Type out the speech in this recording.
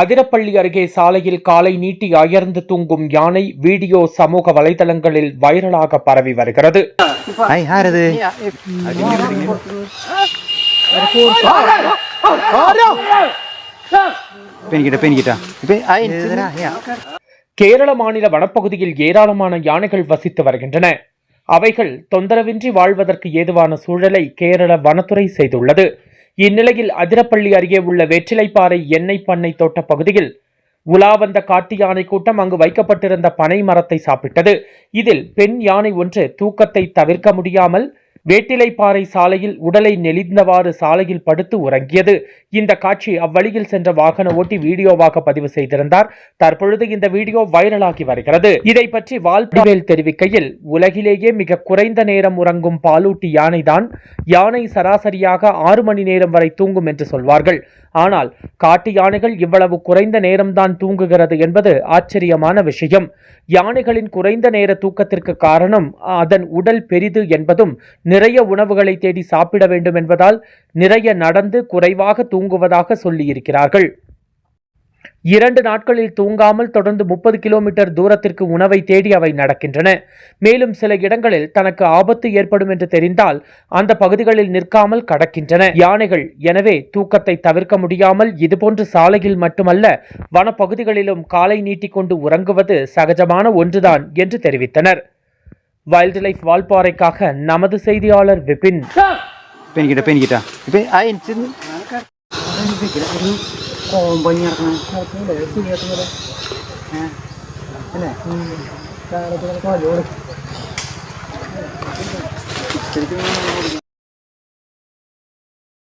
அதிரப்பள்ளி அருகே சாலையில் காலை நீட்டி அயர்ந்து தூங்கும் யானை வீடியோ சமூக வலைதளங்களில் வைரலாக பரவி வருகிறது. கேரள மாநில வனப்பகுதியில் ஏராளமான யானைகள் வசித்து வருகின்றன. அவைகள் தொந்தரவின்றி வாழ்வதற்கு ஏதுவான சூழலை கேரள வனத்துறை செய்துள்ளது. இந்நிலையில் அதிரப்பள்ளி அருகே உள்ள வெற்றிலைப்பாறை எண்ணெய் பண்ணை தோட்ட பகுதியில் உலா வந்த காட்டு யானை கூட்டம் அங்கு வைக்கப்பட்டிருந்த பனை மரத்தை சாப்பிட்டது. இதில் பெண் யானை ஒன்று தூக்கத்தை தவிர்க்க முடியாமல் வேட்டிலைப்பாறை சாலையில் உடலை நெளிந்தவாறு சாலையில் படுத்து உறங்கியது. இந்த காட்சி அவ்வழியில் சென்ற வாகன ஓட்டி வீடியோவாக பதிவு செய்திருந்தார். தற்பொழுது இந்த வீடியோ வைரலாகி வருகிறது. இதை பற்றி வால்பாவேல் தெரிவிக்கையில் உலகிலேயே மிக குறைந்த நேரம் உறங்கும் பாலூட்டி யானைதான். யானை சராசரியாக ஆறு மணி நேரம் வரை தூங்கும் என்று சொல்வார்கள். ஆனால் காட்டு யானைகள் இவ்வளவு குறைந்த நேரம்தான் தூங்குகிறது என்பது ஆச்சரியமான விஷயம். யானைகளின் குறைந்த நேர தூக்கத்திற்கு காரணம் அதன் உடல் பெரிது என்பதும் நிறைய உணவுகளை தேடி சாப்பிட வேண்டும் என்பதால் நிறைய நடந்து குறைவாக தூங்குவதாக சொல்லியிருக்கிறார்கள். இரண்டு நாட்களில் தூங்காமல் தொடர்ந்து முப்பது கிலோமீட்டர் தூரத்திற்கு உணவை தேடி அவை நடக்கின்றன. மேலும் சில இடங்களில் தனக்கு ஆபத்து ஏற்படும் என்று தெரிந்தால் அந்த பகுதிகளில் நிற்காமல் கடக்கின்றன. யானைகள் எனவே தூக்கத்தை தவிர்க்க முடியாமல் இதுபோன்று சாலையில் மட்டுமல்ல வனப்பகுதிகளிலும் காலை நீட்டிக்கொண்டு உறங்குவது சகஜமான ஒன்றுதான் என்று தெரிவித்தனர். வைல்ட் லைஃப் வால்பாறைக்காக நமது செய்தியாளர் விபின். കോമ്പനി നടക്കണം അല്ലേ? കാലത്ത് കളിക്കാൻ വഴി കൊടുക്കും